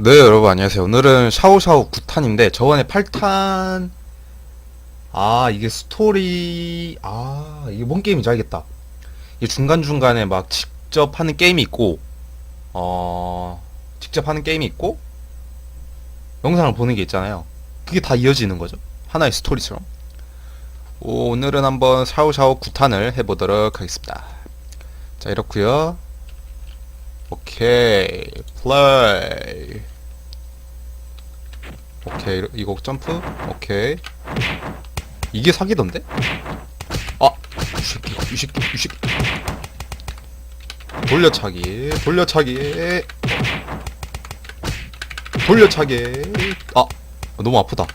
네 여러분 안녕하세요. 오늘은 샤오샤오 9탄인데 저번에 8탄. 아 이게 스토리. 아 이게 뭔 게임인지 알겠다. 이게 중간중간에 막 직접 하는 게임이 있고 어 직접 하는 게임이 있고 영상을 보는 게 있잖아요. 그게 다 이어지는 거죠. 하나의 스토리처럼 오늘은 한번 샤오샤오 9탄을 해보도록 하겠습니다. 자 이렇구요. 오케이. 플레이. 오케이. 이거 점프? 오케이. 이게 사기던데? 이 새끼 이 새끼. 돌려차기 돌려차기. 돌려차기. 아 너무 아프다.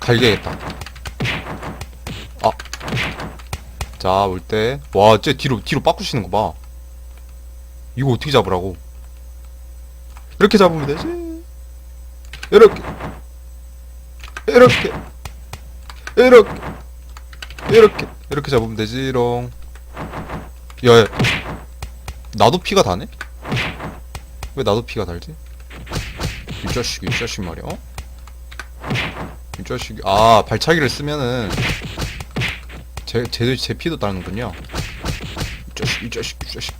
갈겨야겠다 자 올 때 와 쟤 뒤로 뒤로 빠꾸시는 거 봐 이거 어떻게 잡으라고? 이렇게 잡으면 되지. 이렇게, 이렇게, 이렇게, 이렇게, 이렇게 잡으면 되지롱. 야, 야, 나도 피가 다네? 왜 나도 피가 달지? 이 자식, 이 자식 말이야. 어? 이 자식이, 아, 발차기를 쓰면은, 제, 제, 제 피도 따르는군요. 이 자식, 이 자식, 이 자식.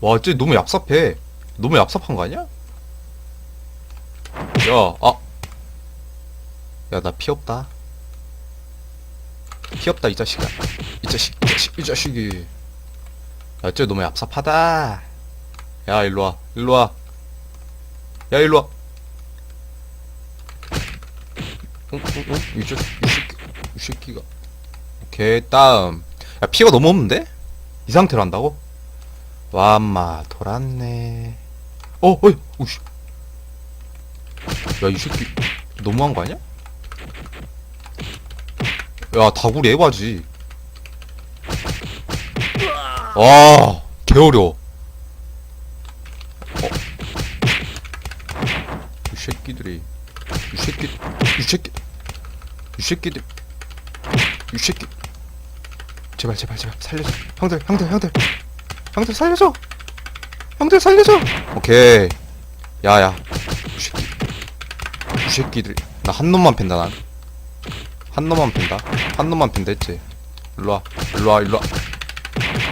와, 쟤 너무 얍삽해. 너무 얍삽한 거 아니야? 야, 아. 야, 나 피 없다. 피 없다, 이 자식아. 이 자식, 이 자식, 이 자식이. 야, 쟤 너무 얍삽하다. 야, 일로 와. 일로 와. 야, 일로 와. 응, 응, 응? 이 자식, 이 새끼, 이 새끼가. 다음. 야, 피가 너무 없는데? 이 상태로 한다고? 와, 엄마, 돌았네. 어, 어이, 오씨. 야, 이 새끼, 너무한 거 아니야? 야, 다구리 에바지. 와, 개어려워. 어. 이 새끼들이, 이 새끼, 이 새끼, 이 새끼들, 이 새끼. 제발, 제발, 제발, 살려줘. 형들, 형들, 형들. 형들 살려줘! 형들 살려줘! 오케이. 야야. 이 새끼. 이 새끼들. 나 한 놈만 팬다, 난. 한 놈만 팬다. 한 놈만 팬다 했지. 일로 와. 일로 와, 일로 와.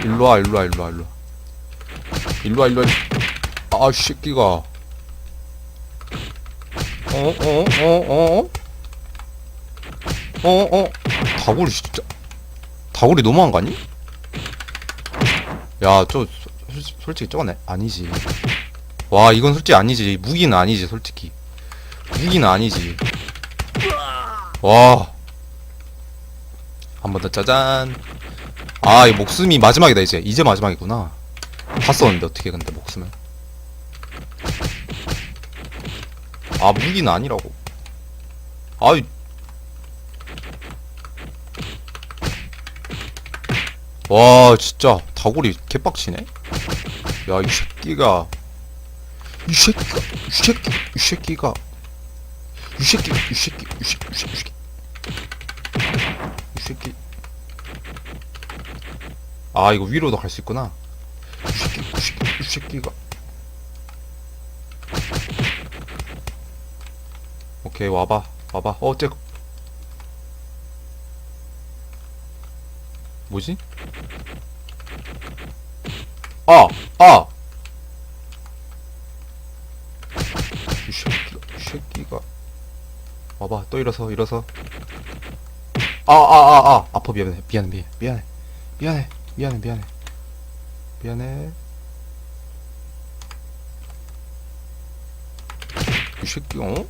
일로 와, 일로 와, 일로 와, 일로 와. 일로 와, 일로 와. 아, 이 새끼가. 어, 어, 어, 어, 어? 어, 어? 다구리 진짜. 다구리 너무한 거 아니? 야, 저 솔- 솔직히 저건 애- 아니지. 와, 이건 솔직히 아니지. 무기는 아니지, 솔직히. 무기는 아니지. 와. 한 번 더 짜잔. 아, 이 목숨이 마지막이다 이제. 이제 마지막이구나. 다 썼는데 어떻게 근데 목숨을. 아, 무기는 아니라고. 아이. 와, 진짜. 다구리 개빡치네. 야, 이 새끼가. 이 새끼가 이 새끼 이 새끼가. 이 새끼 이 새끼 이 새끼 이 새끼 이 새끼. 이 새끼. 아 이거 위로도 갈 수 있구나. 이 새끼 이 새끼 이 새끼가. 오케이 와봐. 와봐. 어째 뭐지? 아! 아! 이 새끼가, 이 새끼가. 와봐, 또 일어서, 일어서. 아, 아, 아, 아! 아파, 미안해, 미안해, 미안해, 미안해. 미안해, 미안해, 미안해. 미안해. 이 새끼, 어?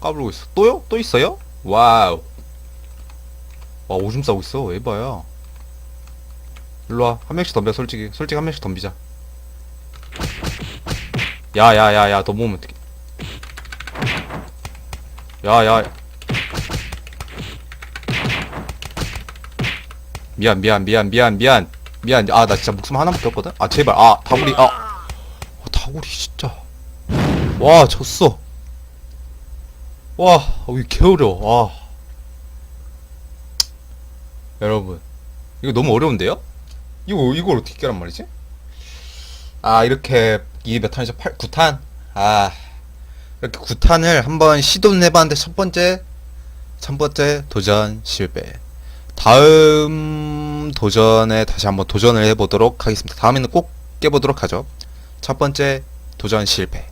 까불고 있어. 또요? 또 있어요? 와우. 와, 오줌 싸고 있어. 에바야. 일로와. 한 명씩 덤벼 솔직히. 솔직히 한 명씩 덤비자. 야야야야 너 모으면 어떡해. 야야. 미안 미안 미안 미안 미안. 미안. 아 나 진짜 목숨 하나밖에 없거든? 아 제발. 아 다구리. 아. 아, 다구리 진짜. 와 졌어. 와 이게 개어려워 와 여러분. 이거 너무 어려운데요? 이거 이걸 어떻게 깨란 말이지? 아 이렇게 이게 몇 탄이죠? 8, 9탄? 아 이렇게 9탄을 한번 시도는 해봤는데 첫 번째 첫 번째 도전 실패 다음 도전에 다시 한번 도전을 해보도록 하겠습니다 다음에는 꼭 깨보도록 하죠 첫 번째 도전 실패